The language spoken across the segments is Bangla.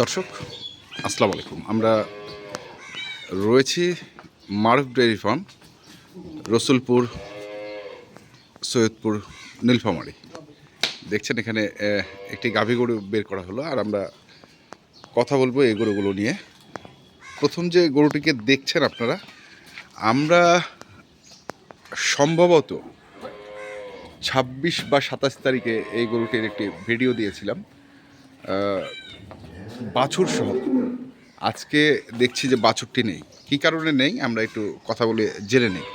দর্শক, আসসালামু আলাইকুম। আমরা রয়েছি মারুফ ডেয়ারি ফার্ম, রসুলপুর, সৈয়দপুর, নীলফামারি। দেখছেন এখানে একটি গাভী গরু বের করা হলো, আর আমরা কথা বলব এই গরুগুলো নিয়ে। প্রথম যে গরুটিকে দেখছেন আপনারা আমরা সম্ভবত ছাব্বিশ বা সাতাশ তারিখে এই গরুটির একটি ভিডিও দিয়েছিলাম। বাছুর সহ। আজকে দেখছি যে বাছুরটি নেই। কি কারণে নেই? আমরা একটু কথা বলে জেনে নেই।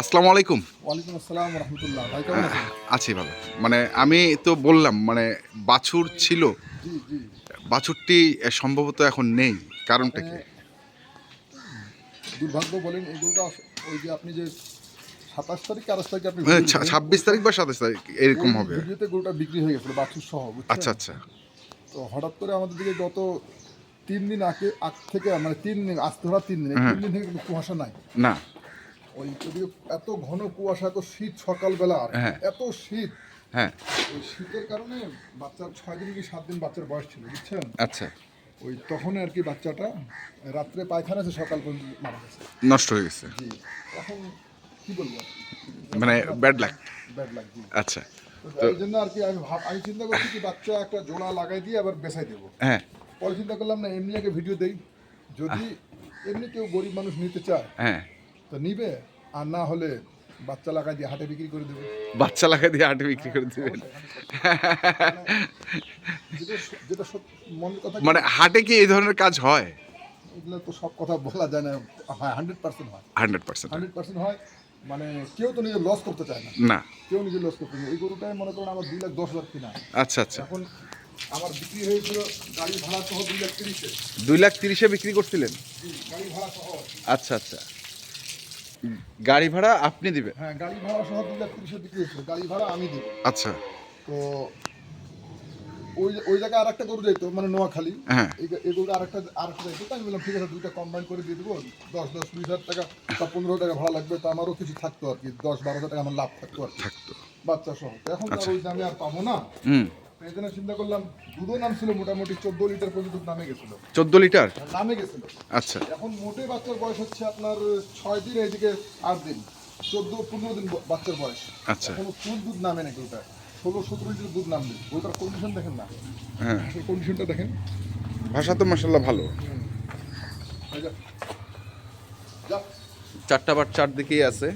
আসসালামু আলাইকুম। ওয়ালাইকুম আসসালাম রহমতুল্লাহ ভাই কেমন আছি ভালো। মানে আমি তো বললাম মানে বাছুর ছিল। বাছুরটি সম্ভবত এখন নেই কারণটা কি? দুর্ভাগ্য বলেন এই গরুটা ওই যে আপনি যে সাতাশ তারিখ আঠাশ তারিখে আপনি মানে ছাব্বিশ তারিখ বা সাতাশ তারিখ এরকম হবে? ভিডিওতে গরুটা বিক্রি হয়ে গেছিল বাছুর সহ আচ্ছা আচ্ছা। তো হঠাৎ করে আমাদের দিকে গত তিন দিন আগে আগ থেকে মানে তিন দিন আসতে ধরা তিন দিন। তিন দিন থেকে কিন্তু কুয়াশা নাই। না। ওই এত ঘন কুয়াশা এত শীত সকালবেলা হ্যাঁ। এত শীত। হ্যাঁ। শীতের কারণে বাচ্চার ছয় দিন কি সাত দিন বাচ্চার বয়স ছিল বুঝছেন? আচ্ছা। ওই তখন আর কি বাচ্চাটা রাত্রে পায়খানা আছে সকাল পর্যন্ত মারা গেছে। নষ্ট হয়ে গেছে। জি। এখন কি বলব? মানে ব্যাড লাক ব্যাড লাগছে আচ্ছা। তো এই জন্য আর কি আমি ভাব আমি চিন্তা করছি কি বাচ্চা একটা জোড়া লাগাই দিয়ে আবার বেসাই দেবো। হ্যাঁ। পরে চিন্তা করলাম না এমনি আগে ভিডিও দেই। যদি এমনি কেউ গরিব মানুষ নিতে চায় হ্যাঁ। তো নিবে। আর না হলে বাচ্চা লাগাই দিয়ে হাটে বিক্রি করে দেবে। বাচ্চা লাগা দিয়ে আটে বিক্রি করে দেবেন। যেটা মনের কথা মানে হাটে কি এই ধরনের কাজ হয়? এগুলো তো সব কথা বলা যায় না। হয় হান্ড্রেড পার্সেন্ট হয়। হান্ড্রেড পার্সেন্ট হান্ড্রেড পার্সেন্ট হয়। মানে কেউ তো নিজে লস করতে চায় না। না। কেউ নিজে লস করতে চায় না। এই গরুটাই মনে করেন আমার দুই লাখ দশ হাজার কিনা। আচ্ছা আচ্ছা। এখন আমার বিক্রি হয়েছিল গাড়ি ভাড়া সহ দুই লাখ তিরিশে। দুই লাখ তিরিশে বিক্রি করছিলেন? গাড়ি ভাড়া সহ। আচ্ছা আচ্ছা। গাড়ি ভাড়া আপনি দিবেন? হ্যাঁ গাড়ি ভাড়া সহ দুই লাখ তিরিশে বিক্রি হয়েছিল গাড়ি ভাড়া আমি দিব। আচ্ছা। তো ওই ওই জায়গায় আর একটা গরু যাইতো মানে নোয়াখালী। হ্যাঁ। এই গরুটা আরেকটা আরেকটা যাইতো। আমি বললাম ঠিক আছে দুইটা কম্বাইন করে দিয়ে দেবো। দশ দশ বিশ হাজার টাকা বা পনেরো টাকা ভাড়া লাগবে। তো আমারও কিছু থাকতো আর কি। দশ বারো হাজার টাকা আমার লাভ থাকতো আর কি। থাকতো। বাচ্চা সহ। এখন তো আর ওই দামে আর পাবো না। এই জন্য চিন্তা করলাম দুধও নামছিল মোটামুটি চোদ্দ লিটার পর্যন্ত নামে গেছিল। চোদ্দ লিটার? নামে গেছিল। আচ্ছা। এখন মোটে বাচ্চার বয়স হচ্ছে আপনার ছয় দিন এইদিকে আট দিন। চোদ্দ পনেরো দিন বাচ্চার বয়স। আচ্ছা। এখনও ফুল দুধ নামে নাকি ওটা? ষোলো সতেরো লিটার দুধ নামবে। ওটার কন্ডিশন দেখেন না। হ্যাঁ। কন্ডিশনটা দেখেন। ভাষা তো মাসাল্লাহ ভালো। চারটা বার চারদিকেই আছে।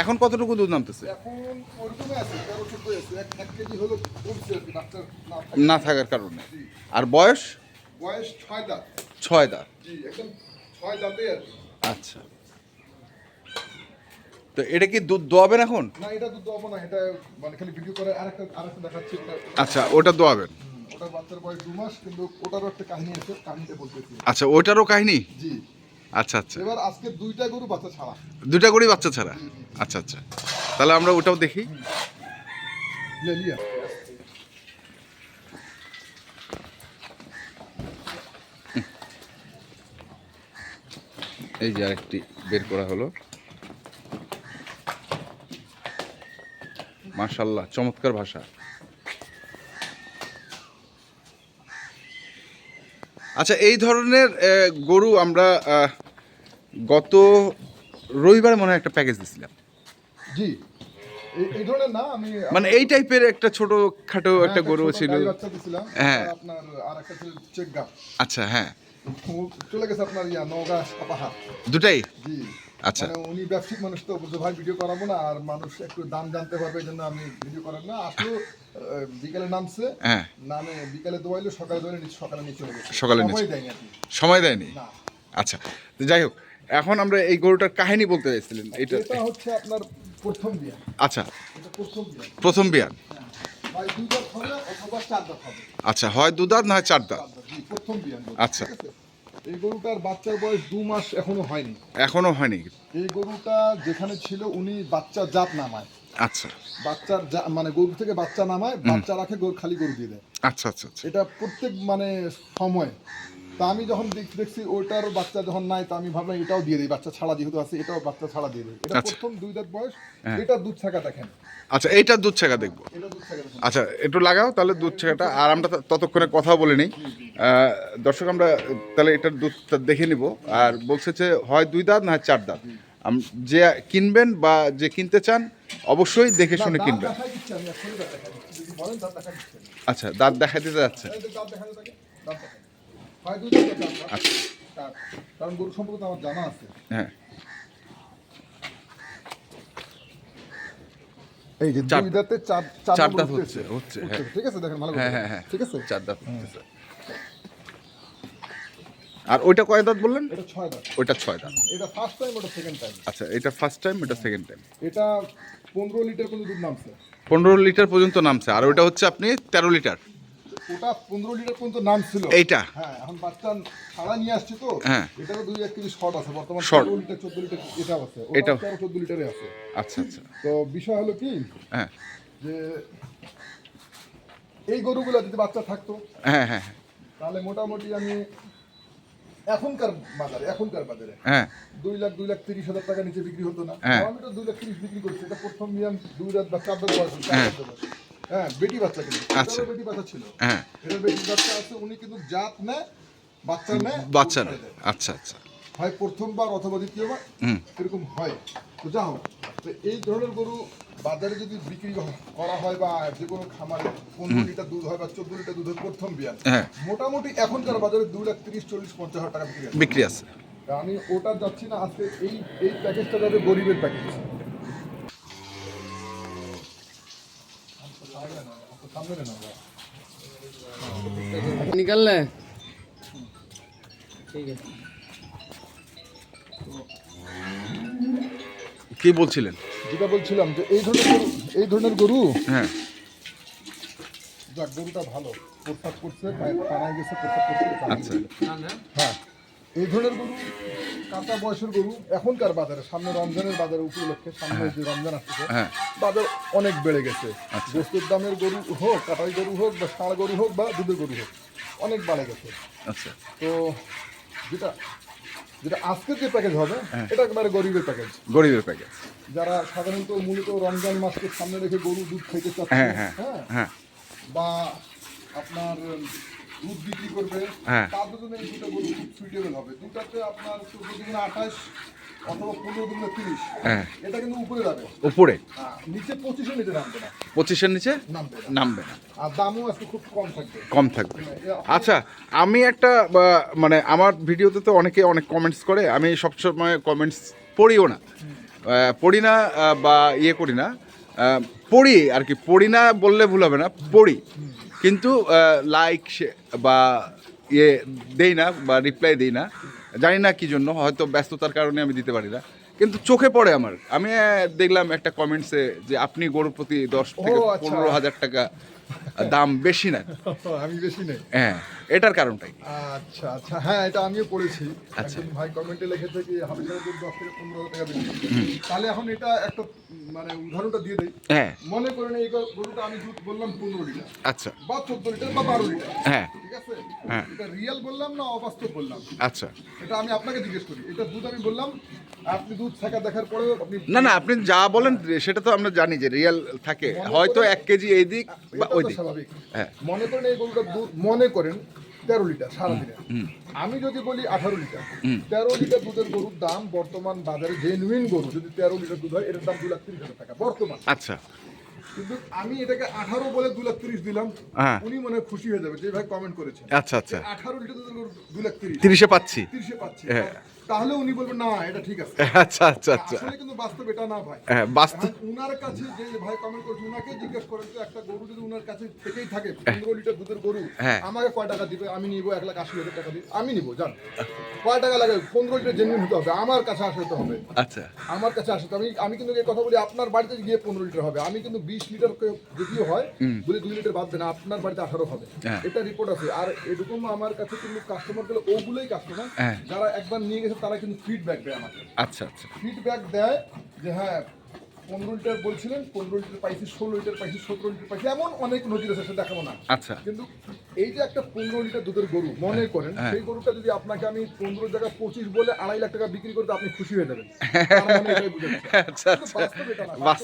এখন কতটুকু দুধ নামতেছে? না থাকার কারণে। আর বয়স? বয়স ছয় দাঁত। ছয় দাঁত। ছয় দাঁতে আচ্ছা। তো এটা কি দুধ দোয়াবেন এখন? না এটা দুধ না এটা মানে খালি ভিডিও করে আরেকটা আরেকটা দেখাচ্ছি ওটা আচ্ছা ওটা দোয়াবেন। বাচ্চার বয়স দু মাস কিন্তু ওটারও একটা কাহিনী আছে কাহিনীটা বলতেছি। আচ্ছা ওইটারও কাহিনী? জি। আচ্ছা আচ্ছা। এবার আজকে দুইটা গরু বাচ্চা ছাড়া। দুটা করে বাচ্চা ছাড়া? আচ্ছা আচ্ছা। তাহলে আমরা ওটাও দেখি। এই যে আরেকটি বের করা হলো। মাশাল্লাহ চমৎকার ভাষা। আচ্ছা এই ধরনের গরু আমরা আহ, গত রবিবার মনে হয় একটা প্যাকেজ দিছিলাম। জি। এই- ধরনের না আমি মানে এই টাইপের একটা ছোট খাটো হ্যাঁ, একটা গরু ছিল। হ্যাঁ। আপনার আর একটা ছিল চেক আচ্ছা হ্যাঁ। চলে গেছে আপনার ইয়া নওগাঁ সাপাহার দুটাই? জি। আচ্ছা। মানে উনি ব্যবসায়িক মানুষ তো বলছে ভাই ভিডিও করাবো না আর মানুষ একটু দাম জানতে পারবে এই জন্য আমি ভিডিও করার না। আসলো বিকালে নামছে। হ্যাঁ। নামে বিকালে দোয়াইলো সকালে দোয়াইলো সকালে নিচে চলে গেছে। সকালে। সময় দেয়নি সময় দেয়নি? না। আচ্ছা যাই হোক এখন আমরা এই গরুটার কাহিনী বলতে চাইছিলেন এটা হচ্ছে আপনার প্রথম বিয়া। আচ্ছা। প্রথম বিয়া। প্রথম বিয়ান ভাই দুই দাঁত হবে অথবা চার দাঁত হবে। আচ্ছা হয় দু দাঁত না হয় চার দাঁত? জি, প্রথম বিয়া আচ্ছা। এই গরুটার বাচ্চার বয়স দু মাস এখনও হয়নি। এখনও হয়নি। এই গরুটা যেখানে ছিল উনি বাচ্চা জাত নামায়। আচ্ছা। বাচ্চার মানে গরু থেকে বাচ্চা নামায় বাচ্চা রাখে গরু খালি গরু দিয়ে দেয়। আচ্ছা আচ্ছা আচ্ছা। এটা প্রত্যেক মানে সময় তা আমি যখন দেখ- দেখছি ওটার বাচ্চা যখন নাই তা আমি ভাবলাম এটাও দিয়ে দিই বাচ্চা ছাড়া যেহেতু আছে এটাও বাচ্চা ছাড়া দিয়ে দিই। এটা আচ্ছা। প্রথম দুই দাঁত বয়স হ্যাঁ। এটা দুধ ছাকা দেখেন। আচ্ছা এইটা দুধ ছাকা দেখব। আচ্ছা একটু লাগাও তাহলে দুধ ছাকাটা। আর আমরা ততক্ষণে কথা বলে নিই। দর্শক আমরা তাহলে এটার দুধটা দেখে নিব। আর বলছে যে হয় দুই দাঁত না চার দাঁত। যে কিনবেন বা যে কিনতে চান অবশ্যই দেখে শুনে কিনবেন। আচ্ছা দাঁত দেখাতে যাচ্ছে। দাঁত দেখাতে। হয় দুই দাঁত, চার আচ্ছা চার। কারণ গরু সম্পর্কে আমার জানা আছে হ্যাঁ এই যে দুই দাঁতে চার চার দাঁত হচ্ছে, হচ্ছে, হ্যাঁ। ঠিক আছে দেখেন ভালো হ্যাঁ হ্যাঁ হ্যাঁ ঠিক আছে চার দাঁত হচ্ছে। আর ওইটা কয় দাঁত বললেন এটা ছয় দাঁত ওইটা ছয় দাঁত এটা ফার্স্ট টাইম ওটা সেকেন্ড টাইম আচ্ছা এটা ফার্স্ট টাইম এটা সেকেন্ড টাইম এটা পনেরো লিটার কোনো দুধ নামছে পনেরো লিটার পর্যন্ত নামছে আর ওইটা হচ্ছে আপনি তেরো লিটার ওটা পনেরো লিটার পর্যন্ত নামছিল এইটা? হ্যাঁ এখন বাচ্চা ছাড়া নিয়ে আসছে তো হ্যাঁ। এটারও দুই এক কেজি শর্ট আছে বর্তমান Short। লিটার চোদ্দ লিটার এটাও আছে। এটা চোদ্দ লিটারে আছে। আচ্ছা আচ্ছা। তো বিষয় হলো কি হ্যাঁ। যে এই গরুগুলো যদি বাচ্চা থাকতো হ্যাঁ হ্যাঁ হ্যাঁ, তাহলে মোটামুটি আমি এখনকার বাজারে এখনকার বাজারে হ্যাঁ। দুই লাখ দুই লাখ তিরিশ হাজার টাকা নিচে বিক্রি হতো না। হ্যাঁ। আমি তো দুই লাখ তিরিশ বিক্রি করছি এটা প্রথম নিয়ম দুই রাত বা চার রাত বয়স। হ্যাঁ। বেটি বাচ্চা কিন্তু। আচ্ছা। বেটি বাচ্চা ছিল। হ্যাঁ। বেটি বাচ্চা আছে উনি কিন্তু জাত বাচ্চা বাচ্চা না আচ্ছা আচ্ছা। হয় প্রথমবার অথবা দ্বিতীয়বার এরকম হয়। তো যা হোক তো এই ধরনের গরু বাজারে যদি বিক্রি করা হয় বা যে কোনো খামারে পনেরো লিটার দুধ হয় বা চোদ্দ লিটার দুধ প্রথম বিয়ান হ্যাঁ। মোটামুটি এখনকার বাজারে দুই লাখ তিরিশ চল্লিশ পঞ্চাশ হাজার টাকা বিক্রি আছে। আমি ওটা যাচ্ছি না আজকে এই এই প্যাকেজটা যাবে গরিবের প্যাকেজ। निकल रहे हैं ठीक है কি বলছিলেন যেটা বলছিলাম যে এই ধরনের গরু এই ধরনের গরু হ্যাঁ যাক গরুটা ভালো প্রস্তাব করছে পায়ে পানায় গেছে প্রস্তাব করছে পানায় আচ্ছা গেছে। হ্যাঁ এই ধরনের গরু কাঁচা বয়সের গরু এখনকার বাজারে সামনে রমজানের বাজারে উপলক্ষে সামনে যে রমজান আসছে হ্যাঁ। বাজার অনেক বেড়ে গেছে। আচ্ছা। গোস্তের দামের গরু হোক কাটাই গরু হোক বা ষাঁড় গরু হোক বা দুধের গরু হোক অনেক বাড়ে গেছে। আচ্ছা। তো যেটা যেটা আজকের যে প্যাকেজ হবে হ্যাঁ। এটা একেবারে গরিবের প্যাকেজ গরিবের প্যাকেজ যারা সাধারণত মূলত রমজান মাসকে সামনে রেখে গরু দুধ খেতে চাচ্ছে হ্যাঁ হ্যাঁ। হ্যাঁ হ্যাঁ। বা আপনার দুধ বিক্রি করবে হ্যাঁ। তাদের জন্য এই দুটো গরু খুব সুইটেবল হবে। দুটাতে আপনার চোদ্দ দিন আঠাশ অথবা পনেরো দিন তিরিশ হ্যাঁ। এটা কিন্তু উপরে যাবে। উপরে? হ্যাঁ, নিচে পঁচিশে নিচে নামবে না। পঁচিশের নিচে? নামবে না। নামবে না। আর দামও আজকে খুব কম থাকবে। কম থাকবে। আচ্ছা আমি একটা মানে আমার ভিডিওতে তো অনেকে অনেক কমেন্টস করে আমি সবসময় কমেন্টস পড়িও না। পড়ি না বা ইয়ে করি না। পড়ি আর কি পড়ি না বললে ভুল হবে না পড়ি। কিন্তু লাইক বা ইয়ে দেই না বা রিপ্লাই দেই না। জানি না কি জন্য হয়তো ব্যস্ততার কারণে আমি দিতে পারি না। কিন্তু চোখে পড়ে আমার। আমি দেখলাম একটা কমেন্টসে যে আপনি গরুর প্রতি দশ থেকে আচ্ছা। পনেরো হাজার টাকা দাম বেশি না। আমি বেশি নেই। হ্যাঁ এটার কারণটাই। আচ্ছা আচ্ছা। হ্যাঁ এটা আমিও পড়েছি। আচ্ছা। ভাই কমেন্টে লিখেছে যে হাফিজ দুধ দশ থেকে পনেরো টাকা বেশি তাহলে এখন এটা একটা মানে উদাহরণটা দিয়ে দেই। হ্যাঁ। মনে করেন এই গরু- গরুটা আমি দুধ বললাম পনেরো লিটার আচ্ছা। বা চোদ্দ লিটার বা বারো লিটার। হ্যাঁ। ঠিক আছে? হ্যাঁ। এটা রিয়েল বললাম না অবাস্তব বললাম? আচ্ছা। এটা আমি আপনাকে জিজ্ঞেস করি। এটা দুধ আমি বললাম আপনি দুধ থাকা দেখার পরে আপনি না না আপনি যা বলেন সেটা তো আমরা জানি যে রিয়েল থাকে। হয়তো এক কেজি এই দিক বা ওই দিক। স্বাভাবিক। হ্যাঁ। মনে করেন এই গরুটা দুধ মনে করেন তেরো লিটার সারাদিনে। আমি যদি বলি আঠারো লিটার তেরো লিটার দুধের গরুর দাম বর্তমান বাজারে জেনুইন গরু যদি তেরো লিটার দুধ হয় এটার দাম দু লাখ তিরিশ হাজার টাকা বর্তমান। আচ্ছা। কিন্তু আমি এটাকে আঠারো বলে দু লাখ তিরিশ দিলাম হ্যাঁ। উনি মনে খুশি হয়ে যাবে যে ভাই কমেন্ট করেছে আচ্ছা আচ্ছা। আঠারো লিটার দুধের গরু দু লাখ এ তিরিশে পাচ্ছি। তিরিশে পাচ্ছি। হ্যাঁ। তাহলে উনি বলবেন না এটা ঠিক আছে। আচ্ছা আচ্ছা আচ্ছা। আসলে কিন্তু বাস্তব এটা না ভাই। হ্যাঁ বাস্তব উনার কাছে যে ভাই কমেন্ট করছে উনাকে জিজ্ঞেস করেন যে একটা গরু যদি উনার কাছে থেকেই থাকে পনেরো লিটার দুধের গরু হ্যাঁ। আমাকে কয় টাকা দিবে? আমি নিব এক লাখ আশি হাজার টাকা দিই আমি নিব জান। কয় টাকা লাগে? পনেরো লিটার জেনুইন হতে হবে আমার কাছে আসতে হবে। আচ্ছা। আমার কাছে আসতে আমি আমি কিন্তু এই কথা বলি আপনার বাড়িতে গিয়ে পনেরো লিটার হবে। আমি কিন্তু বিশ লিটার যদিও হয় বলে দুই লিটার বাদ দেন আপনার বাড়িতে আঠারো হবে। হ্যাঁ। এটা রিপোর্ট আছে। আর এরকম আমার কাছে কিন্তু কাস্টমার গেলে ওগুলোই কাস্টমার হ্যাঁ। যারা একবার নিয়ে গেছে তারা কিন্তু ফিডব্যাক দেয় আমাকে। আচ্ছা আচ্ছা। ফিডব্যাক দেয় যে হ্যাঁ পনেরো লিটার বলছিলেন পনেরো লিটার পাইছি ষোলো লিটার পাইছি সতেরো লিটার পাইছি এমন অনেক নদীর আছে সেটা দেখাবো না। আচ্ছা। কিন্তু এই যে একটা পনেরো লিটার দুধের গরু মনে করেন হ্যাঁ। সেই গরুটা যদি আপনাকে আমি পনেরো জায়গা পঁচিশ বলে আড়াই লাখ টাকা বিক্রি করতে আপনি খুশি হয়ে যাবেন। মানে। আচ্ছা আচ্ছা।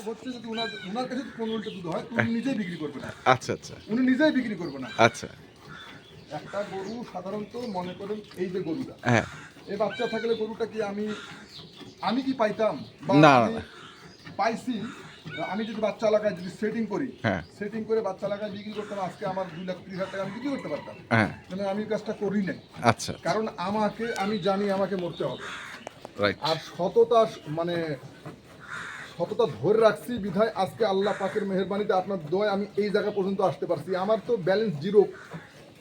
হচ্ছে যদি উনার উনার কাছে পনেরো লিটার দুধ হয় উনি নিজেই বিক্রি করবে না আচ্ছা আচ্ছা। উনি নিজেই বিক্রি করবে না আচ্ছা। একটা গরু সাধারণত মনে করেন এই যে গরুটা হ্যাঁ। এই বাচ্চা থাকলে গরুটা কি আমি আমি কি পাইতাম? না, পাইছি আমি যদি বাচ্চা লাগাই যদি সেটিং করি হ্যাঁ। সেটিং করে বাচ্চা লাগাই বিক্রি করতাম আজকে আমার দুই লাখ ত্রিশ হাজার টাকা আমি বিক্রি করতে পারতাম। হ্যাঁ। মানে আমি কাজটা করি নাই। আচ্ছা। কারণ আমাকে আমি জানি আমাকে মরতে হবে। আর সততা মানে সততা ধরে রাখছি বিধায় আজকে আল্লাহ পাকের মেহরবানিতে আপনার দয় আমি এই জায়গা পর্যন্ত আসতে পারছি। আমার তো ব্যালেন্স জিরো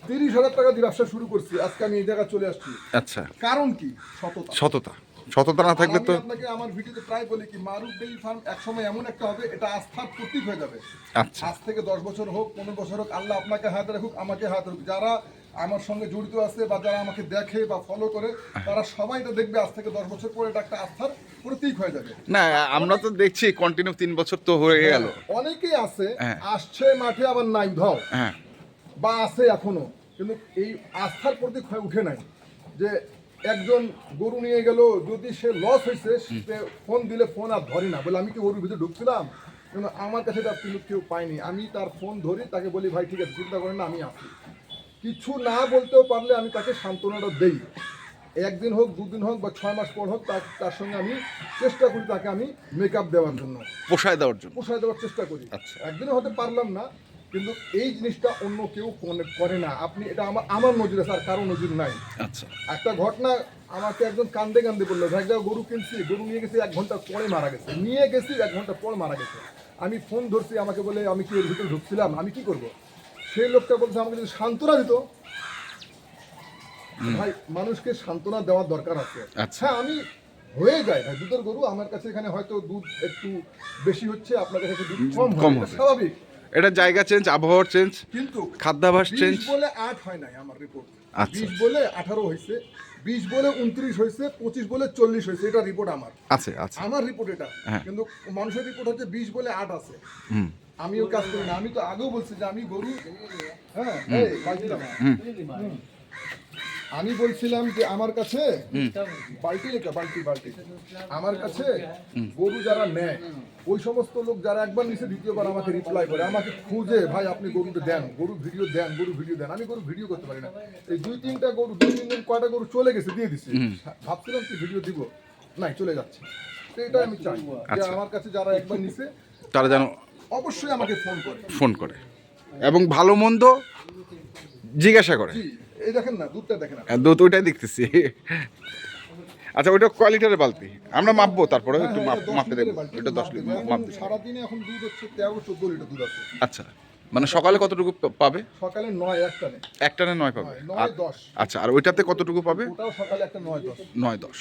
তিরিশ হাজার টাকা দিয়ে ব্যবসা শুরু করছি। আজকে আমি এই জায়গায় চলে আসছি। আচ্ছা। কারণ কি? সততা। সততা। সততা না থাকলে তো আপনাকে আমার ভিডিওতে প্রায় বলি কি মারুফ ডেইরি ফার্ম একসময় এমন একটা হবে এটা আস্থার প্রতীক হয়ে যাবে। আচ্ছা। আজ থেকে দশ বছর হোক পনেরো বছর হোক আল্লাহ আপনাকে হাতে রাখুক আমাকে হাতে রাখুক। যারা আমার সঙ্গে জড়িত আছে বা যারা আমাকে দেখে বা ফলো করে তারা সবাই এটা দেখবে আজ থেকে দশ বছর পরে এটা একটা আস্থার প্রতীক হয়ে যাবে। না আমরা তো দেখছি কন্টিনিউ তিন বছর তো হয়ে গেল। অনেকেই আছে হ্যাঁ। আসছে মাঠে আবার নাই ধাও হ্যাঁ। বা আছে এখনও কিন্তু এই আস্থার প্রতীক হয়ে উঠে নাই। যে একজন গরু নিয়ে গেল যদি সে লস হয়েছে সে ফোন দিলে ফোন আর ধরে না। বলে আমি কি গরুর ভিতরে ঢুকছিলাম? কিন্তু আমার কাছে এটা কিন্তু কেউ পাইনি আমি তার ফোন ধরি তাকে বলি ভাই ঠিক আছে চিন্তা করেন না আমি আছি কিছু না বলতেও পারলে আমি তাকে সান্ত্বনাটা দেই। একদিন হোক দুদিন হোক বা ছয় মাস পর হোক তার সঙ্গে আমি চেষ্টা করি তাকে আমি মেকআপ দেওয়ার জন্য। পোষায় দেওয়ার জন্য। পোষায় দেওয়ার চেষ্টা করি। আচ্ছা। একদিনে হতে পারলাম না। কিন্তু এই জিনিসটা অন্য কেউ করে না। আপনি এটা আমার আমার নজরে স্যার কারও নজর নাই। আচ্ছা। একটা ঘটনা আমাকে একজন কান্দে কান্দে বলল ভাই গরু কিনছি গরু নিয়ে গেছি এক ঘণ্টা পরে মারা গেছে। নিয়ে গেছি এক ঘণ্টা পর মারা গেছে। আমি ফোন ধরছি আমাকে বলে আমি কি ওর ভিতরে ঢুকছিলাম? আমি কি করব? সেই লোকটা বলছে আমাকে যদি সান্ত্বনা দিত। ভাই মানুষকে সান্ত্বনা দেওয়ার দরকার আছে। আচ্ছা। হ্যাঁ আমি হয়ে যায় ভাই দুধের গরু আমার কাছে এখানে হয়তো দুধ একটু বেশি হচ্ছে আপনার কাছে দুধ কম। স্বাভাবিক। এটা জায়গা চেঞ্জ আবহাওয়া চেঞ্জ কিন্তু খাদ্যাভাস চেঞ্জ। বলে আট হয় নাই আমার রিপোর্ট আচ্ছা। বিশ বলে আঠারো হয়েছে বিশ বলে উনত্রিশ হয়েছে পঁচিশ বলে চল্লিশ হয়েছে এটা রিপোর্ট আমার। আছে আছে। আমার রিপোর্ট এটা। হ্যাঁ। কিন্তু মানুষের রিপোর্ট হচ্ছে বিশ বলে আট আছে। হুম। আমিও কাজ করি না আমি তো আগেও বলছি যে আমি গরু হ্যাঁ এই, বালতি দাও। হুম। আমি বলছিলাম যে আমার কাছে বালতি লেখা বালতি বালতি। আমার কাছে গরু যারা নেয় ওই সমস্ত লোক যারা একবার নিচে দ্বিতীয়বার আমাকে রিপ্লাই করে আমাকে খুঁজে ভাই আপনি গরুটা দেন গরু ভিডিও দেন গরু ভিডিও দেন। আমি গরু ভিডিও করতে পারি না। এই দুই তিনটা গরু দুই তিন দিন কয়টা গরু চলে গেছে দিয়ে দিছি। ভাবছিলাম কি ভিডিও দিব? নাই চলে যাচ্ছে। তো এটা আমি চাই যে আচ্ছা। আমার কাছে যারা একবার নিছে তারা যেন অবশ্যই আমাকে ফোন করে। ফোন করে। এবং ভালো মন্দ জিজ্ঞাসা করে। এই দেখেন না দুধটা দেখেন। হ্যাঁ, দুধ ওইটাই দেখতেছি। আচ্ছা ওইটা কোয়ালিটির বালতি। আমরা মাপবো তারপরে একটু হ্যাঁ, দশ মাপতে দেবো এটা দশ লিটার দেবো। এখন মাপ সারাদিনে এখন দুধ হচ্ছে তেরো চোদ্দ লিটার দুধ আছে। আচ্ছা মানে সকালে কতটুকু পাবে? সকালে নয় একটা নেই একটা না নয় পাবে আচ্ছা আর ওইটাতে কতটুকু পাবে? ওটাও সকালে একটা নয় দশ। নয় দশ।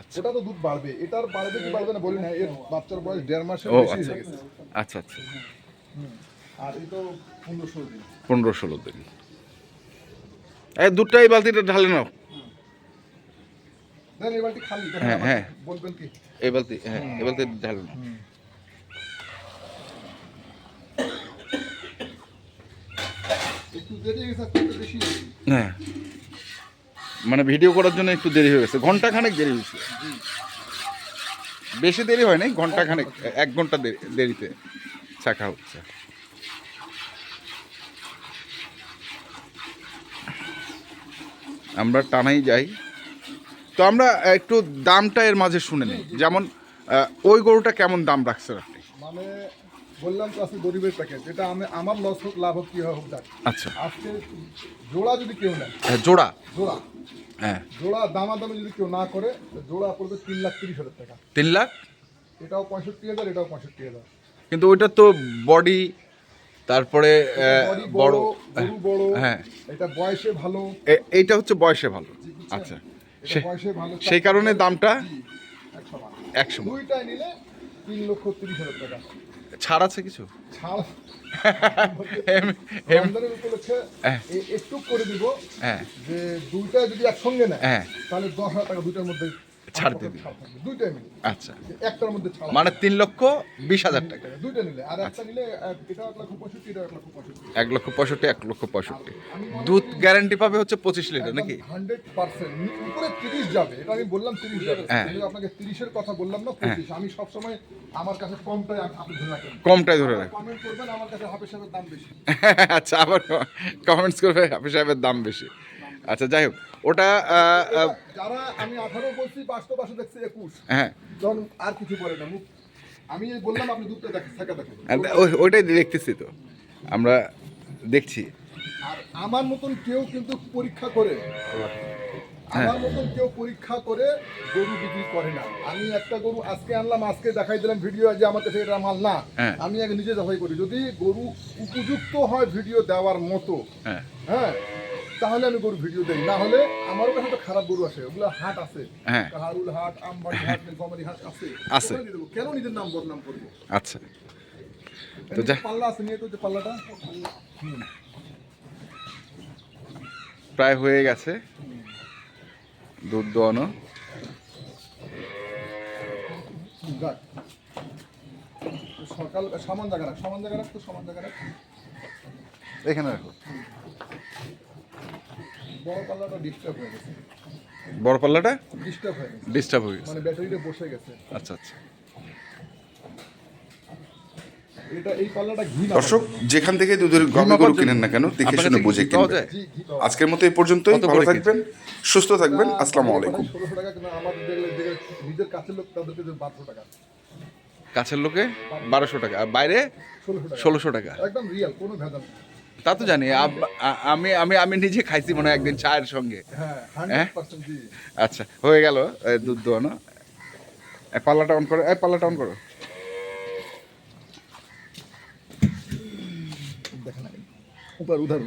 আচ্ছা। ওটা তো দুধ বাড়বে। এটার বাড়বে কি বাড়বে না বলি না এর বাচ্চার বয়স দেড় মাসের ও বেশি হয়ে গেছে। আচ্ছা। আচ্ছা আর এই তো পনেরো ষোলো দিন। পনেরো ষোলো দিন। এই দুধটা এই বালতিটা ঢালে নাও। হ্যাঁ, হ্যাঁ। এই বালতি হ্যাঁ এই বালতি ঢালে নাও। হয়ে মানে ভিডিও করার জন্য একটু দেরি হয়ে গেছে। ঘণ্টা খানেক দেরি হয়েছে। বেশি দেরি হয় নাই ঘণ্টা খানেক এক ঘণ্টা দেরিতে চাকা হচ্ছে। আমরা টানাই যাই। তো আমরা একটু দামটা এর মাঝে শুনে নিই। যেমন ওই গরুটা কেমন দাম রাখছেন আপনি? মানে বললাম তো আজকে গরিবের প্যাকেজ এটা আমি আমার লস হোক লাভ হোক কি হোক আচ্ছা। আজকে জোড়া যদি কেউ নেয় হ্যাঁ, জোড়া? জোড়া। হ্যাঁ। জোড়া দামাদামি যদি কেউ না করে তো জোড়া পড়বে তিন লাখ তিরিশ হাজার টাকা। তিন লাখ? এটাও পঁয়ষট্টি হাজার এটাও পঁয়ষট্টি হাজার। কিন্তু ওইটা তো বডি তারপরে আহ, বডি হ্যাঁ এটা বয়সে ভালো। এইটা হচ্ছে বয়সে ভালো। আচ্ছা। সেই কারণে দামটা একশো। একশো নিলে তিন লক্ষ তিরিশ হাজার টাকা। ছাড় আছে কিছু? ছাড়। হ্যাঁ। একটু করে দিব হ্যাঁ। যে দুইটা যদি একসঙ্গে নেয় হ্যাঁ। তাহলে দশ হাজার টাকা দুইটার মধ্যে দুইটাই মিলে। আচ্ছা। একটার মধ্যে ছাড় মানে তিন লক্ষ বিশ হাজার টাকা। দুইটা নিলে। আর একটা নিলে এক- এটা এক লক্ষ পঁয়ষট্টি এটা এক লক্ষ পঁয়ষট্টি। এক লক্ষ পঁয়ষট্টি এক লক্ষ পঁয়ষট্টি। দুধ গ্যারান্টি পাবে হচ্ছে পঁচিশ লিটার নাকি? হান্ড্রেড পার্সেন্ট উপরে তিরিশ যাবে। এটা আমি বললাম তিরিশ যাবে। হ্যাঁ। আপনাকে তিরিশের কথা বললাম না পঁচিশ। আমি সবসময় আমার কাছে কমটাই আপনি ধরে রাখেন। কমটাই ধরে রাখ কমেন্ট করবেন আমার কাছে সাথে দাম বেশি। আচ্ছা আবার কমেন্টস করবে হাফিজ সাহেবের দাম বেশি। আচ্ছা যাই হোক। ওটা যারা আমি আঠারো বলছি বাস্তব দেখছি একুশ। হ্যাঁ। যখন আর কিছু বলে না আমি বললাম আপনি দুধটা থাকা দেখেন। ওই- ওইটাই দেখতেছি তো। আমরা দেখছি। আর আমার মতন কেউ কিন্তু পরীক্ষা করে হ্যাঁ। আমার মতন কেউ পরীক্ষা করে গরু বিক্রি করে না। আমি একটা গরু আজকে আনলাম আজকে দেখাই দিলাম ভিডিও যে আমার কাছে এটা মাল না। হ্যাঁ। আমি আগে নিজে যাচাই করি। যদি গরু উপযুক্ত হয় ভিডিও দেওয়ার মতো হ্যাঁ। হ্যাঁ তাহলে আমি গরু ভিডিও দেই। না হলে আমারও কাছে তো খারাপ গরু আছে ওগুলো হাট আছে। হ্যাঁ। কাহারুল হাট আমবাড়ি হাট নীলফামারী হাট আছে। আছে। কেন নিজের নাম বদনাম করব? আচ্ছা। তো যা পাল্লা আছে নিয়ে তো যে পাল্লাটা। প্রায় হয়ে গেছে। দুধ দোয়ানো। সকাল সমান জায়গা রাখ সমান জায়গা রাখ তো সমান জায়গা রাখ। এখানে রাখো। বড় পাল্লাটা ডিস্টার্ব হয়ে গেছে। বড় পাল্লাটা? ডিস্টার্ব হয়ে গেছে। ডিস্টার্ব হয়ে গেছে। মানে ব্যাটারিটা বসে গেছে। আচ্ছা আচ্ছা। এটা এই পাল্লাটা ঘি না দর্শক যেখান থেকে দুধের গম গরু কিনেন না কেন দেখে শুনে বুঝে কিনবেন। আজকের মতো এই পর্যন্তই কত ভালো থাকবেন সুস্থ থাকবেন আসসালামু আলাইকুম। দেখে নিজের কাছের লোক তাদেরকে বারোশো টাকা। কাছের লোকে? বারোশো। টাকা। আর বাইরে? ষোলোশো টাকা। একদম রিয়েল কোনো ভেজাল। তা তো জানি। আমি আমি আমি নিজে খাইছি মনে হয় একদিন চায়ের সঙ্গে। হ্যাঁ পার্সেন্ট আচ্ছা হয়ে গেল দুধ দোয়ানো পাল্লাটা অন করো এই পাল্লাটা অন করো। দেখেন উধার উধার।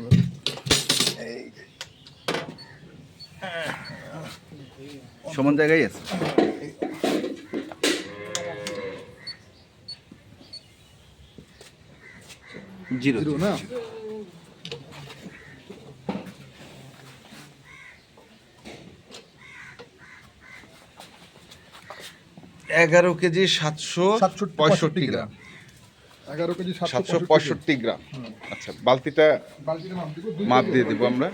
সমান জায়গায় আছে? Zero zero. না এগারো কেজি সাতশো পঁয়ষট্টি গ্রাম। এগারো কেজি সাতশো পঁয়ষট্টি গ্রাম। আচ্ছা বালতিটা মাপ দিয়ে। দিব আমরা।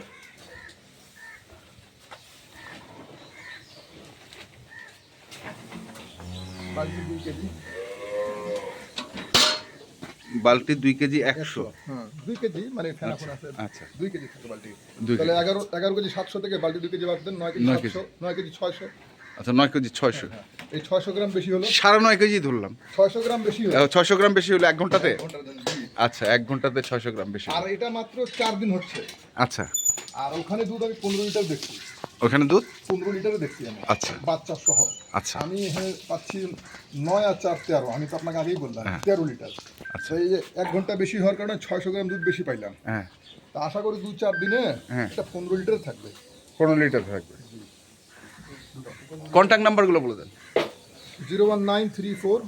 বালতি দুই কেজি। একশো। হ্যাঁ দুই কেজি মানে ফেনাফোন আচ্ছা দুই কেজি বালতি। তাহলে এগারো এগারো কেজি সাতশো থেকে বালতি দুই কেজি বাদ দেন নয় কেজি নয় কেজি। নয় কেজি ছয়শো। আচ্ছা নয় কেজি ছয়শো। এই ছয়শো গ্রাম বেশি হলো? সাড়ে নয় কেজি ধরলাম। ছয়শো গ্রাম বেশি হলো? ছয়শো গ্রাম বেশি হলো এক ঘন্টাতে। আচ্ছা এক ঘন্টাতে ছয়শো গ্রাম বেশি আর এটা মাত্র চার দিন হচ্ছে। আচ্ছা। আর ওখানে দুধ আমি পনেরো লিটার দেখছি। ওখানে দুধ? পনেরো লিটারে দেখছি আমি। আচ্ছা। বাচ্চা সহ। আচ্ছা। আমি এখানে পাচ্ছি নয় আর চার তেরো। আমি তো আপনাকে আগেই বললাম হ্যাঁ। তেরো লিটার। আচ্ছা। আচ্ছা এই যে এক ঘণ্টা বেশি হওয়ার কারণে ছয়শো গ্রাম দুধ বেশি পাইলাম। হ্যাঁ। তা আশা করি দু চার দিনে হ্যাঁ। এটা পনেরো লিটার থাকবে। পনেরো লিটার থাকবে। কন্ট্যাক্ট নাম্বারগুলো বলে দেন। Zero one nine three four